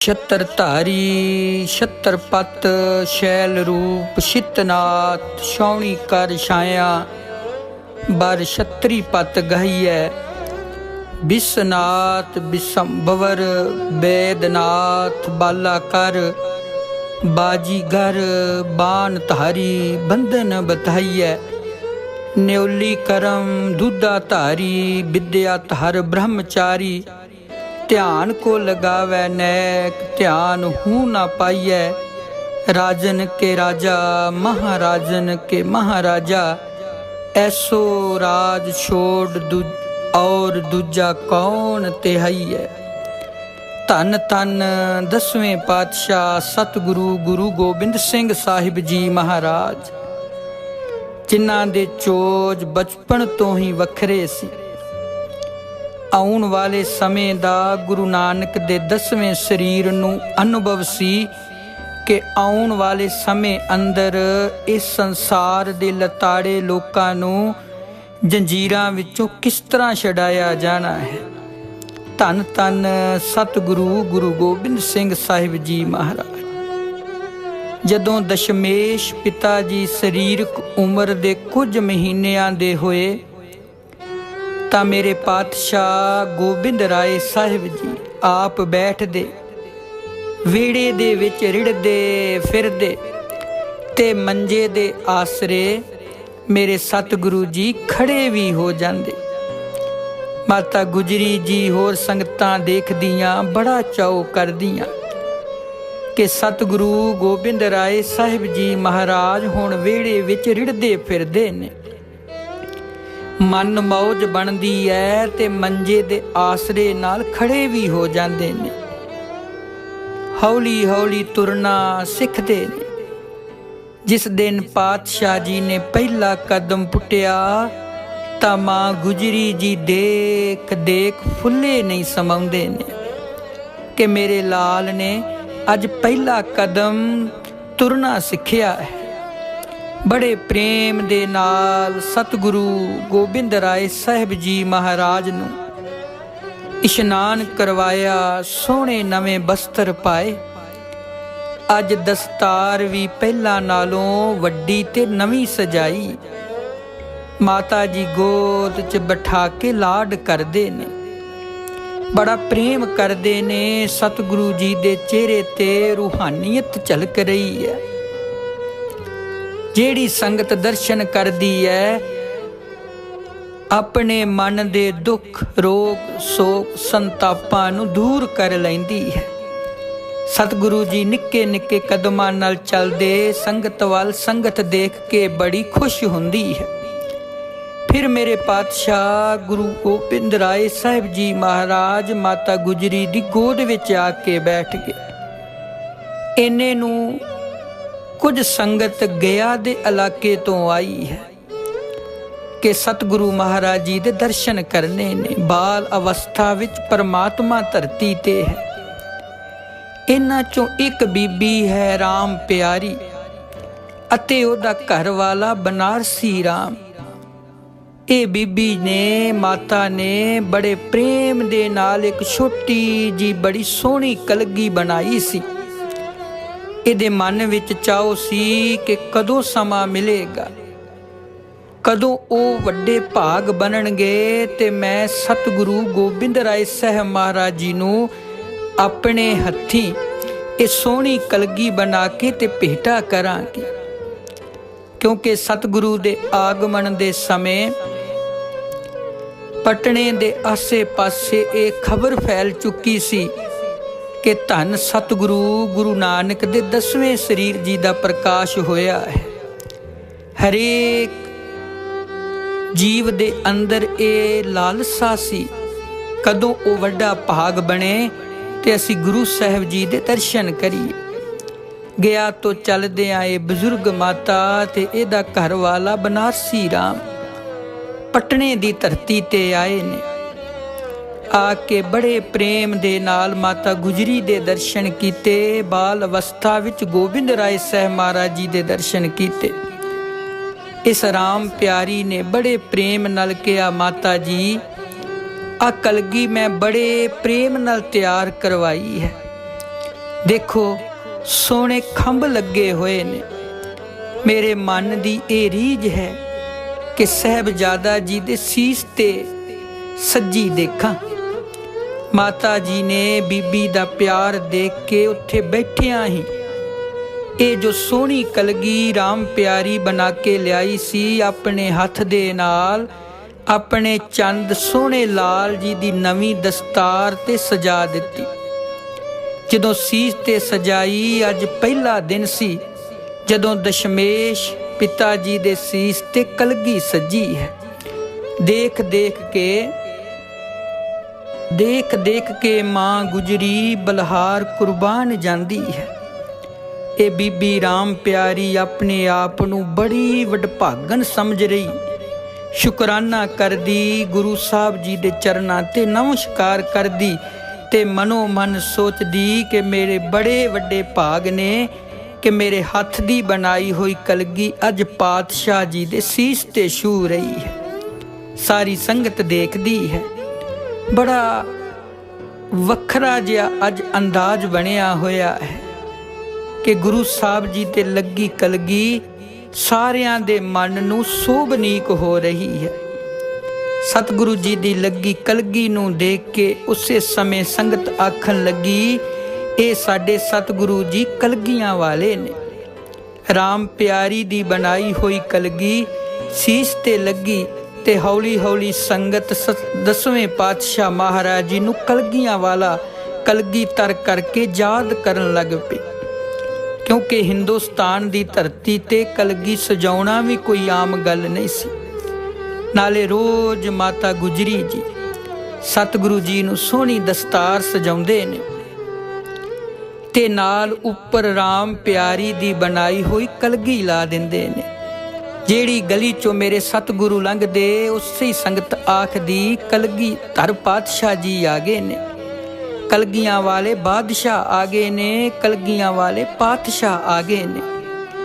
ਛਤਰ ਧਾਰੀ, ਛਤਰ ਪਤ, ਸ਼ੈਲ ਰੂਪ ਸ਼ਿਤਨਾਥ ਸ਼ੌਣੀ ਕਰ ਛਾਇਆ। ਬਰ ਛਤਰੀ ਪਤ ਗਹੀਐ ਬਿਸਨਾਥ ਬਿਸੰਭਵਰ, ਬੇਦਨਾਥ ਬਾਲਾ ਕਰ। ਬਾਜੀ ਘਰ ਬਾਨ ਧਾਰੀ, ਬੰਧਨ ਬਧਾਈਐ। ਨਿਉਲੀ ਕਰਮ ਦੁੱਧਾ ਧਾਰੀ ਵਿਦਿਆ ਧਰ ਬ੍ਰਹਮਚਾਰੀ। ਧਿਆਨ ਕੋ ਲਗਾਵੈ ਨੈਕ, ਧਿਆਨ ਹੂ ਨਾ ਪਾਈਐ। ਰਾਜਨ ਕੇ ਰਾਜਾ, ਮਹਾਰਾਜਨ ਕੇ ਮਹਾਰਾਜਾ, ਐਸੋ ਰਾਜ ਛੋੜ ਦੂ, ਔਰ ਦੂਜਾ ਕੌਣ ਤਿਹਾਈਐ। ਧੰਨ ਧੰਨ ਦਸਵੇਂ ਪਾਤਸ਼ਾਹ ਸਤਿਗੁਰੂ ਗੁਰੂ ਗੋਬਿੰਦ ਸਿੰਘ ਸਾਹਿਬ ਜੀ ਮਹਾਰਾਜ, ਜਿਨ੍ਹਾਂ ਦੇ ਚੋਜ ਬਚਪਨ ਤੋਂ ਹੀ ਵੱਖਰੇ ਸੀ। ਆਉਣ ਵਾਲੇ ਸਮੇਂ ਦਾ ਗੁਰੂ ਨਾਨਕ ਦੇ ਦਸਵੇਂ ਸਰੀਰ ਨੂੰ ਅਨੁਭਵ ਸੀ ਕਿ ਆਉਣ ਵਾਲੇ ਸਮੇਂ ਅੰਦਰ ਇਸ ਸੰਸਾਰ ਦੇ ਲਤਾੜੇ ਲੋਕਾਂ ਨੂੰ ਜੰਜੀਰਾਂ ਵਿੱਚੋਂ ਕਿਸ ਤਰ੍ਹਾਂ ਛਡਾਇਆ ਜਾਣਾ ਹੈ? ਧੰਨ ਧੰਨ ਸਤਿਗੁਰੂ ਗੁਰੂ ਗੋਬਿੰਦ ਸਿੰਘ ਸਾਹਿਬ ਜੀ ਮਹਾਰਾਜ। ਜਦੋਂ ਦਸ਼ਮੇਸ਼ ਪਿਤਾ ਜੀ ਸਰੀਰਕ ਉਮਰ ਦੇ ਕੁਝ ਮਹੀਨਿਆਂ ਦੇ ਹੋਏ ਤਾਂ ਮੇਰੇ ਪਾਤਸ਼ਾਹ ਗੋਬਿੰਦ ਰਾਏ ਸਾਹਿਬ ਜੀ ਆਪ ਬੈਠਦੇ ਵਿਹੜੇ ਦੇ ਵਿੱਚ ਰਿੜਦੇ, ਫਿਰਦੇ ਤੇ ਮੰਜੇ ਦੇ ਆਸਰੇ ਮੇਰੇ ਸਤਿਗੁਰੂ ਜੀ ਖੜੇ ਵੀ ਹੋ ਜਾਂਦੇ। ਮਾਤਾ ਗੁਜਰੀ ਜੀ ਹੋਰ ਸੰਗਤਾਂ ਦੇਖਦੀਆਂ, ਬੜਾ ਚਾਉ ਕਰਦੀਆਂ ਕਿ ਸਤਿਗੁਰੂ ਗੋਬਿੰਦ ਰਾਏ ਸਾਹਿਬ ਜੀ ਮਹਾਰਾਜ ਹੁਣ ਵਿਹੜੇ ਵਿੱਚ ਰਿੜਦੇ ਫਿਰਦੇ ਨੇ। ਮਨ ਮੌਜ ਬਣਦੀ ਐ ਤੇ ਮੰਜੇ ਦੇ ਆਸਰੇ ਨਾਲ ਖੜੇ ਵੀ ਹੋ ਜਾਂਦੇ ਨੇ। ਹੌਲੀ ਹੌਲੀ ਤੁਰਨਾ ਸਿੱਖਦੇ ਨੇ। ਜਿਸ ਦਿਨ ਪਾਤਸ਼ਾਹ ਜੀ ਨੇ ਪਹਿਲਾ ਕਦਮ ਪੁੱਟਿਆ, ਤਾਂ ਮਾਂ ਗੁਜਰੀ ਜੀ ਦੇਖ ਦੇਖ ਫੁੱਲੇ ਨਹੀਂ ਸਮਾਉਂਦੇ ਨੇ। ਕਿ ਮੇਰੇ ਲਾਲ ਨੇ ਅੱਜ ਪਹਿਲਾ ਕਦਮ ਤੁਰਨਾ ਸਿੱਖਿਆ ਹੈ। ਬੜੇ ਪ੍ਰੇਮ ਦੇ ਨਾਲ ਸਤਿਗੁਰੂ ਗੋਬਿੰਦ ਰਾਏ ਸਾਹਿਬ ਜੀ ਮਹਾਰਾਜ ਨੂੰ ਇਸ਼ਨਾਨ ਕਰਵਾਇਆ, ਸੋਹਣੇ ਨਵੇਂ ਬਸਤਰ ਪਾਏ। ਅੱਜ ਦਸਤਾਰ ਵੀ ਪਹਿਲਾਂ ਨਾਲੋਂ ਵੱਡੀ ਤੇ ਨਵੀਂ ਸਜਾਈ। ਮਾਤਾ ਜੀ ਗੋਦ 'ਚ ਬਿਠਾ ਕੇ ਲਾਡ ਕਰਦੇ ਨੇ। ਬੜਾ ਪ੍ਰੇਮ ਕਰਦੇ ਨੇ, ਸਤਿਗੁਰੂ ਜੀ ਦੇ ਚਿਹਰੇ ਤੇ ਰੂਹਾਨੀਅਤ ਝਲਕ ਰਹੀ ਹੈ। ਜਿਹੜੀ ਸੰਗਤ ਦਰਸ਼ਨ ਕਰਦੀ ਹੈ ਆਪਣੇ ਮਨ ਦੇ ਦੁੱਖ, ਰੋਗ, ਸੋਗ, ਸੰਤਾਪਾਂ ਨੂੰ ਦੂਰ ਕਰ ਲੈਂਦੀ ਹੈ। ਸਤਿਗੁਰੂ ਜੀ ਨਿੱਕੇ ਨਿੱਕੇ ਕਦਮਾਂ ਨਾਲ ਚੱਲਦੇ ਸੰਗਤ ਵੱਲ ਸੰਗਤ ਦੇਖ ਕੇ ਬੜੀ ਖੁਸ਼ ਹੁੰਦੀ ਹੈ। ਫਿਰ ਮੇਰੇ ਪਾਤਸ਼ਾਹ ਗੁਰੂ ਗੋਬਿੰਦ ਰਾਏ ਸਾਹਿਬ ਜੀ ਮਹਾਰਾਜ ਮਾਤਾ ਗੁਜਰੀ ਦੀ ਗੋਦ ਵਿੱਚ ਆ ਕੇ ਬੈਠ ਗਏ। ਇੰਨੇ ਨੂੰ ਕੁਝ ਸੰਗਤ ਗਿਆ ਦੇ ਇਲਾਕੇ ਤੋਂ ਆਈ ਹੈ ਕਿ ਸਤਿਗੁਰੂ ਮਹਾਰਾਜ ਜੀ ਦੇ ਦਰਸ਼ਨ ਕਰਨੇ ਨੇ। ਬਾਲ ਅਵਸਥਾ ਵਿੱਚ ਪਰਮਾਤਮਾ ਧਰਤੀ ਤੇ ਹੈ। ਇਹਨਾਂ ਚੋਂ ਇੱਕ ਬੀਬੀ ਹੈ RAM ਪਿਆਰੀ ਅਤੇ ਉਹਦਾ ਘਰ ਵਾਲਾ ਬਨਾਰਸੀ RAM ਇਹ ਬੀਬੀ ਨੇ, ਮਾਤਾ ਨੇ ਬੜੇ ਪ੍ਰੇਮ ਦੇ ਨਾਲ ਇੱਕ ਛੋਟੀ ਜੀ ਬੜੀ ਸੋਹਣੀ ਕਲਗੀ ਬਣਾਈ ਸੀ। ਇਹਦੇ ਮਨ ਵਿੱਚ ਚਾਹੋ ਸੀ ਕਿ ਕਦੋਂ ਸਮਾਂ ਮਿਲੇਗਾ। ਕਦੋਂ ਉਹ ਵੱਡੇ ਭਾਗ ਬਣਨਗੇ ਤੇ ਮੈਂ ਸਤਿਗੁਰੂ ਗੋਬਿੰਦ ਰਾਏ ਸਾਹਿਬ ਮਹਾਰਾਜ ਜੀ ਨੂੰ ਆਪਣੇ ਹੱਥੀ ਇਹ ਸੋਹਣੀ ਕਲਗੀ ਬਣਾ ਕੇ ਤੇ ਭੇਟਾ ਕਰਾਂਗੀ। ਕਿਉਂਕਿ ਸਤਿਗੁਰੂ ਦੇ ਆਗਮਨ ਦੇ ਸਮੇਂ ਪਟਣੇ ਦੇ ਆਸੇ-ਪਾਸੇ ਇਹ ਖਬਰ ਫੈਲ ਚੁੱਕੀ ਸੀ ਕਿ ਧੰਨ ਸਤਿਗੁਰੂ ਗੁਰੂ ਨਾਨਕ ਦੇ 10ਵੇਂ ਸਰੀਰ ਜੀ ਦਾ ਪ੍ਰਕਾਸ਼ ਹੋਇਆ ਹੈ। ਹਰੇਕ ਜੀਵ ਦੇ ਅੰਦਰ ਇਹ ਲਾਲਸਾ ਸੀ। ਕਦੋਂ ਉਹ ਵੱਡਾ ਭਾਗ ਬਣੇ ਤੇ ਅਸੀਂ ਗੁਰੂ ਸਾਹਿਬ ਜੀ ਦੇ ਦਰਸ਼ਨ ਕਰੀਏ। ਗਿਆ ਤੋਂ ਚੱਲਦੇ ਆਏ ਬਜ਼ੁਰਗ ਮਾਤਾ ਤੇ ਇਹਦਾ ਘਰ ਵਾਲਾ ਬਨਾਰਸੀ ਰਾਮ ਪਟਨੇ ਦੀ ਧਰਤੀ ਤੇ ਆਏ ਨੇ। ਆ ਕੇ ਬੜੇ ਪ੍ਰੇਮ ਦੇ ਨਾਲ ਮਾਤਾ ਗੁਜਰੀ ਦੇ ਦਰਸ਼ਨ ਕੀਤੇ, ਬਾਲ ਅਵਸਥਾ ਵਿੱਚ ਗੋਬਿੰਦ ਰਾਏ ਸਾਹਿਬ ਮਹਾਰਾਜ ਜੀ ਦੇ ਦਰਸ਼ਨ ਕੀਤੇ। ਇਸ ਰਾਮ ਪਿਆਰੀ ਨੇ ਬੜੇ ਪ੍ਰੇਮ ਨਾਲ ਕਿਹਾ, ਮਾਤਾ ਜੀ, ਆ ਕਲਗੀ ਮੈਂ ਬੜੇ ਪ੍ਰੇਮ ਨਾਲ ਤਿਆਰ ਕਰਵਾਈ ਹੈ। ਦੇਖੋ, ਸੋਹਣੇ ਖੰਭ ਲੱਗੇ ਹੋਏ ਨੇ। ਮੇਰੇ ਮਨ ਦੀ ਇਹ ਰੀਝ ਹੈ ਕਿ ਸਹਿਬਜ਼ਾਦਾ ਜੀ ਦੇ ਸੀਸ ਤੇ ਸੱਜੀ ਦੇਖਾਂ। ਮਾਤਾ ਜੀ ਨੇ ਬੀਬੀ ਦਾ ਪਿਆਰ ਦੇਖ ਕੇ ਉੱਥੇ ਬੈਠਿਆਂ ਹੀ ਇਹ ਜੋ ਸੋਹਣੀ ਕਲਗੀ RAM ਪਿਆਰੀ ਬਣਾ ਕੇ ਲਿਆਈ ਸੀ, ਆਪਣੇ ਹੱਥ ਦੇ ਨਾਲ, ਆਪਣੇ ਚੰਦ ਸੋਹਣੇ ਲਾਲ ਜੀ ਦੀ ਨਵੀਂ ਦਸਤਾਰ ਤੇ ਸਜਾ ਦਿੱਤੀ। ਜਦੋਂ ਸੀਸ ਤੇ ਸਜਾਈ ਅੱਜ ਪਹਿਲਾ ਦਿਨ ਸੀ, ਜਦੋਂ ਦਸ਼ਮੇਸ਼ ਪਿਤਾ ਜੀ ਦੇ ਸੀਸ ਤੇ ਕਲਗੀ ਸੱਜੀ ਹੈ। ਦੇਖ ਦੇਖ ਕੇ ਦੇਖ ਦੇਖ ਕੇ ਮਾਂ ਗੁਜਰੀ ਬਲਹਾਰ ਕੁਰਬਾਨ ਜਾਂਦੀ ਹੈ। ਇਹ ਬੀਬੀ RAM ਪਿਆਰੀ ਆਪਣੇ ਆਪ ਨੂੰ ਬੜੀ ਵਡਭਾਗਨ ਸਮਝ ਰਹੀ। ਸ਼ੁਕਰਾਨਾ ਕਰਦੀ ਗੁਰੂ ਸਾਹਿਬ ਜੀ ਦੇ ਚਰਨਾਂ ਤੇ ਨਮਸਕਾਰ ਕਰਦੀ ਤੇ ਮਨੋ ਮਨ ਸੋਚਦੀ ਕਿ ਮੇਰੇ ਬੜੇ ਵੱਡੇ ਭਾਗ ਨੇ, ਕਿ ਮੇਰੇ ਹੱਥ ਦੀ ਬਣਾਈ ਹੋਈ ਕਲਗੀ ਅੱਜ ਪਾਤਸ਼ਾਹ ਜੀ ਦੇ ਸੀਸ ਤੇ ਛੂ ਰਹੀ ਹੈ। ਸਾਰੀ ਸੰਗਤ ਦੇਖਦੀ ਹੈ। ਬੜਾ ਵੱਖਰਾ ਜਿਹਾ ਅੱਜ ਅੰਦਾਜ਼ ਬਣਿਆ ਹੋਇਆ ਹੈ ਕਿ ਗੁਰੂ ਸਾਹਿਬ ਜੀ ਤੇ ਲੱਗੀ ਕਲਗੀ ਸਾਰਿਆਂ ਦੇ ਮਨ ਨੂੰ ਸੋਭਨੀਕ ਹੋ ਰਹੀ ਹੈ। ਸਤਿਗੁਰੂ ਜੀ ਦੀ ਲੱਗੀ ਕਲਗੀ ਨੂੰ ਦੇਖ ਕੇ ਉਸੇ ਸਮੇਂ ਸੰਗਤ ਆਖਣ ਲੱਗੀ, ਇਹ ਸਾਡੇ ਸਤਿਗੁਰੂ ਜੀ ਕਲਗੀਆਂ ਵਾਲੇ ਨੇ। RAM ਪਿਆਰੀ ਦੀ ਬਣਾਈ ਹੋਈ ਕਲਗੀ ਸੀਸ ਤੇ ਲੱਗੀ ਤੇ ਹੌਲੀ ਹੌਲੀ ਸੰਗਤ ਸ- ਦਸਵੇਂ ਪਾਤਸ਼ਾਹ ਮਹਾਰਾਜ ਜੀ ਨੂੰ ਕਲਗੀਆਂ ਵਾਲਾ ਕਲਗੀ ਤਰ ਕਰਕੇ ਯਾਦ ਕਰਨ ਲੱਗ ਪਈ ਕਿਉਂਕਿ ਹਿੰਦੁਸਤਾਨ ਦੀ ਧਰਤੀ ਤੇ ਕਲਗੀ ਸਜਾਉਣਾ ਵੀ ਕੋਈ ਆਮ ਗੱਲ ਨਹੀਂ ਸੀ। ਨਾਲੇ ਰੋਜ਼ ਮਾਤਾ ਗੁਜਰੀ ਜੀ ਸਤਿਗੁਰੂ ਜੀ ਨੂੰ ਸੋਹਣੀ ਦਸਤਾਰ ਸਜਾਉਂਦੇ ਨੇ। ਤੇ ਨਾਲ ਉੱਪਰ RAM ਪਿਆਰੀ ਦੀ ਬਣਾਈ ਹੋਈ ਕਲਗੀ ਲਾ ਦਿੰਦੇ ਨੇ। ਜਿਹੜੀ ਗਲੀ ਚੋਂ ਮੇਰੇ ਸਤਿਗੁਰੂ ਲੰਘਦੇ, ਉਸੇ ਸੰਗਤ ਆਖਦੀ, ਕਲਗੀ ਧਰ ਪਾਤਸ਼ਾਹ ਜੀ ਆ ਗਏ ਨੇ। ਕਲਗੀਆਂ ਵਾਲੇ ਬਾਦਸ਼ਾਹ ਆ ਗਏ ਨੇ, ਕਲਗੀਆਂ ਵਾਲੇ ਪਾਤਸ਼ਾਹ ਆ ਗਏ ਨੇ।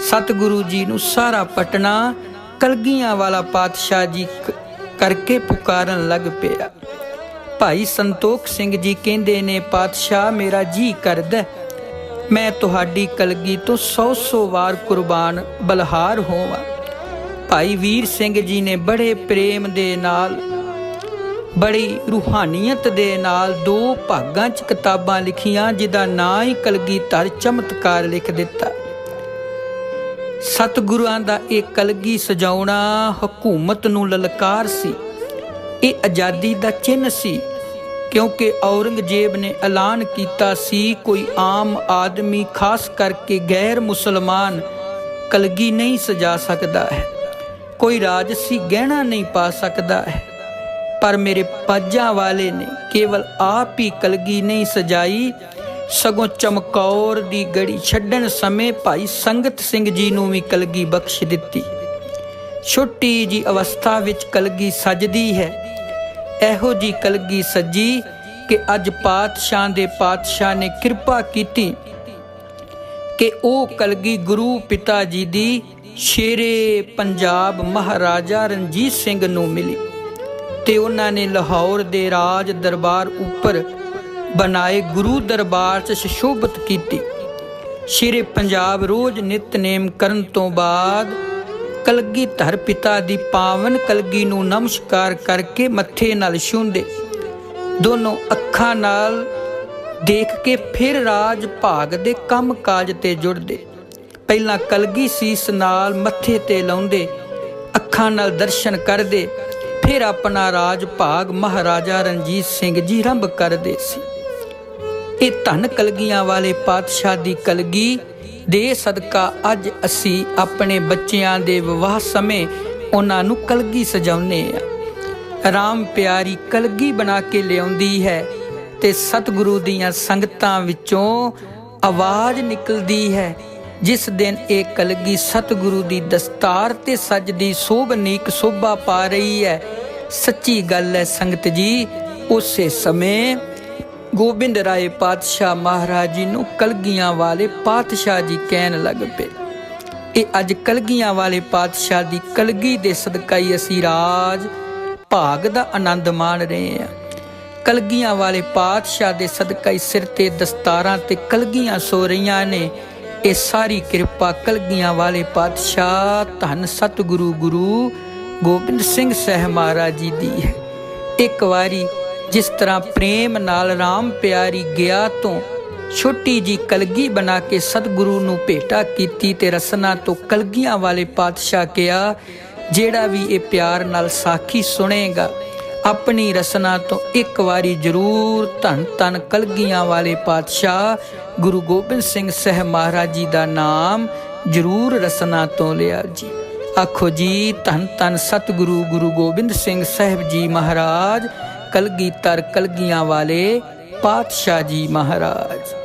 ਸਤਿਗੁਰੂ ਜੀ ਨੂੰ ਸਾਰਾ ਪਟਨਾ ਕਲਗੀਆਂ ਵਾਲਾ ਪਾਤਸ਼ਾਹ ਜੀ ਕਰਕੇ ਪੁਕਾਰਨ ਲੱਗ ਪਿਆ। ਭਾਈ ਸੰਤੋਖ ਸਿੰਘ ਜੀ ਕਹਿੰਦੇ ਨੇ, ਪਾਤਸ਼ਾਹ, ਮੇਰਾ ਜੀ ਕਰਦਾ ਮੈਂ ਤੁਹਾਡੀ ਕਲਗੀ ਤੋਂ 100-100 ਵਾਰ ਕੁਰਬਾਨ, ਬਲਹਾਰ ਹੋਵਾਂ। ਭਾਈ ਵੀਰ ਸਿੰਘ ਜੀ ਨੇ ਬੜੇ ਪ੍ਰੇਮ ਦੇ ਨਾਲ, ਬੜੀ ਰੂਹਾਨੀਅਤ ਦੇ ਨਾਲ ਦੋ ਭਾਗਾਂ 'ਚ ਕਿਤਾਬਾਂ ਲਿਖੀਆਂ, ਜਿਹਦਾ ਨਾਂ ਹੀ ਕਲਗੀਧਰ ਚਮਤਕਾਰ ਲਿਖ ਦਿੱਤਾ। ਸਤਿਗੁਰਾਂ ਦਾ ਇਹ ਕਲਗੀ ਸਜਾਉਣਾ ਹਕੂਮਤ ਨੂੰ ਲਲਕਾਰ ਸੀ। ਇਹ ਆਜ਼ਾਦੀ ਦਾ ਚਿੰਨ੍ਹ ਸੀ, ਕਿਉਂਕਿ ਔਰੰਗਜ਼ੇਬ ਨੇ ਐਲਾਨ ਕੀਤਾ ਸੀ, ਕੋਈ ਆਮ ਆਦਮੀ ਖਾਸ ਕਰਕੇ ਗੈਰ ਮੁਸਲਮਾਨ ਕਲਗੀ ਨਹੀਂ ਸਜਾ ਸਕਦਾ ਹੈ। ਕੋਈ ਰਾਜਸੀ ਗਹਿਣਾ ਨਹੀਂ ਪਾ ਸਕਦਾ ਹੈ। ਪਰ ਮੇਰੇ ਪਾਜਾਂ ਵਾਲੇ ਨੇ ਕੇਵਲ ਆਪ ਹੀ ਕਲਗੀ ਨਹੀਂ ਸਜਾਈ। ਸਗੋਂ ਚਮਕੌਰ ਦੀ ਗੜੀ ਛੱਡਣ ਸਮੇਂ ਭਾਈ ਸੰਗਤ ਸਿੰਘ ਜੀ ਨੂੰ ਵੀ ਕਲਗੀ ਬਖਸ਼ ਦਿੱਤੀ। ਛੋਟੀ ਜੀ ਅਵਸਥਾ ਵਿੱਚ ਕਲਗੀ ਸਜਦੀ ਹੈ। ਇਹੋ ਜੀ ਕਲਗੀ ਸੱਜੀ ਕਿ ਅੱਜ ਪਾਤਸ਼ਾਹ ਦੇ ਪਾਤਸ਼ਾਹ ਨੇ ਕਿਰਪਾ ਕੀਤੀ ਕਿ ਉਹ ਕਲਗੀ ਗੁਰੂ ਪਿਤਾ ਜੀ ਦੀ ਸ਼ੇਰੇ ਪੰਜਾਬ ਮਹਾਰਾਜਾ ਰਣਜੀਤ ਸਿੰਘ ਨੂੰ ਮਿਲੀ ਤੇ ਉਹਨਾਂ ਨੇ ਲਾਹੌਰ ਦੇ ਰਾਜ ਦਰਬਾਰ ਉੱਪਰ ਬਣਾਏ ਗੁਰੂ ਦਰਬਾਰ 'ਚ ਸੁਸ਼ੋਭਿਤ ਕੀਤੀ। ਸ਼ੇਰੇ ਪੰਜਾਬ ਰੋਜ਼ ਨਿਤਨੇਮ ਕਰਨ ਤੋਂ ਬਾਅਦ ਕਲਗੀ ਧਰ ਪਿਤਾ ਦੀ ਪਾਵਨ ਕਲਗੀ ਨੂੰ ਨਮਸਕਾਰ ਕਰਕੇ ਮੱਥੇ ਨਾਲ ਛੂੰਦੇ ਦੋਨੋਂ ਅੱਖਾਂ ਨਾਲ ਦੇਖ ਕੇ ਫਿਰ ਰਾਜ ਭਾਗ ਦੇ ਕੰਮ ਕਾਜ ਤੇ ਜੁੜਦੇ। ਪਹਿਲਾਂ ਕਲਗੀ ਸੀਸ ਨਾਲ ਮੱਥੇ ਤੇ ਲਾਉਂਦੇ, ਅੱਖਾਂ ਨਾਲ ਦਰਸ਼ਨ ਕਰਦੇ, ਫਿਰ ਆਪਣਾ ਰਾਜ ਭਾਗ ਮਹਾਰਾਜਾ ਰਣਜੀਤ ਸਿੰਘ ਜੀ ਰੰਭ ਕਰਦੇ ਸੀ। ਇਹ ਧਨ ਕਲਗੀਆਂ ਵਾਲੇ ਪਾਤਸ਼ਾਹ ਦੀ ਕਲਗੀ ਦੇ ਸਦਕਾ ਅੱਜ ਅਸੀਂ ਆਪਣੇ ਬੱਚਿਆਂ ਦੇ ਵਿਵਾਹ ਸਮੇਂ ਉਹਨਾਂ ਨੂੰ ਕਲਗੀ ਸਜਾਉਨੇ ਆ ਰਾਮ ਪਿਆਰੀ ਕਲਗੀ ਬਣਾ ਕੇ ਲਿਆਉਂਦੀ ਹੈ ਤੇ ਸਤਿਗੁਰੂ ਦੀਆਂ ਸੰਗਤਾਂ ਵਿੱਚੋਂ ਆਵਾਜ਼ ਨਿਕਲਦੀ ਹੈ। ਜਿਸ ਦਿਨ ਇਹ ਕਲਗੀ ਸਤਿਗੁਰੂ ਦੀ ਦਸਤਾਰ ਤੇ ਸਜਦੀ ਸੋਭਨੀਕ ਸੋਭਾ ਪਾ ਰਹੀ ਹੈ। ਸੱਚੀ ਗੱਲ ਹੈ ਸੰਗਤ ਜੀ, ਉਸੇ ਸਮੇਂ ਗੋਬਿੰਦ ਰਾਏ ਪਾਤਸ਼ਾਹ ਮਹਾਰਾਜ ਜੀ ਨੂੰ ਕਲਗੀਆਂ ਵਾਲੇ ਪਾਤਸ਼ਾਹ ਜੀ ਕਹਿਣ ਲੱਗ ਪਏ। ਇਹ ਅੱਜ ਕਲਗੀਆਂ ਵਾਲੇ ਪਾਤਸ਼ਾਹ ਦੀ ਕਲਗੀ ਦੇ ਸਦਕਾ ਹੀ ਅਸੀਂ ਰਾਜ, ਭਾਗ ਦਾ ਆਨੰਦ ਮਾਣ ਰਹੇ ਹਾਂ। ਕਲਗੀਆਂ ਵਾਲੇ ਪਾਤਸ਼ਾਹ ਦੇ ਸਦਕਾ ਹੀ ਸਿਰ ਤੇ ਦਸਤਾਰਾਂ ਤੇ ਕਲਗੀਆਂ ਸੋ ਰਹੀਆਂ ਨੇ। ਇਹ ਸਾਰੀ ਕਿਰਪਾ ਕਲਗੀਆਂ ਵਾਲੇ ਪਾਤਸ਼ਾਹ ਧੰਨ ਸਤਿਗੁਰੂ ਗੁਰੂ ਗੋਬਿੰਦ ਸਿੰਘ ਸਾਹਿਬ ਮਹਾਰਾਜ ਜੀ ਦੀ ਹੈ। ਇੱਕ ਵਾਰੀ ਜਿਸ ਤਰ੍ਹਾਂ ਪ੍ਰੇਮ ਨਾਲ RAM ਪਿਆਰੀ ਗਿਆ ਤੋਂ ਛੋਟੀ ਜੀ ਕਲਗੀ ਬਣਾ ਕੇ ਸਤਿਗੁਰੂ ਨੂੰ ਭੇਟਾ ਕੀਤੀ ਤੇ ਰਸਨਾ ਤੋਂ ਕਲਗੀਆਂ ਵਾਲੇ ਪਾਤਸ਼ਾਹ ਕਿਹਾ, ਜਿਹੜਾ ਵੀ ਇਹ ਪਿਆਰ ਨਾਲ ਸਾਖੀ ਸੁਣੇਗਾ ਆਪਣੀ ਰਸਨਾ ਤੋਂ ਇੱਕ ਵਾਰੀ ਜ਼ਰੂਰ ਧੰਨ ਧੰਨ ਕਲਗੀਆਂ ਵਾਲੇ ਪਾਤਸ਼ਾਹ ਗੁਰੂ ਗੋਬਿੰਦ ਸਿੰਘ ਸਾਹਿਬ ਮਹਾਰਾਜ ਜੀ ਦਾ ਨਾਮ ਜ਼ਰੂਰ ਰਸਨਾ ਤੋਂ ਲਿਆ ਜੀ। ਆਖੋ ਜੀ, ਧੰਨ ਧੰਨ ਸਤਿਗੁਰੂ ਗੁਰੂ ਗੋਬਿੰਦ ਸਿੰਘ ਸਾਹਿਬ ਜੀ ਮਹਾਰਾਜ ਕਲਗੀਧਰ ਕਲਗੀਆਂ ਵਾਲੇ ਪਾਤਸ਼ਾਹ ਜੀ ਮਹਾਰਾਜ।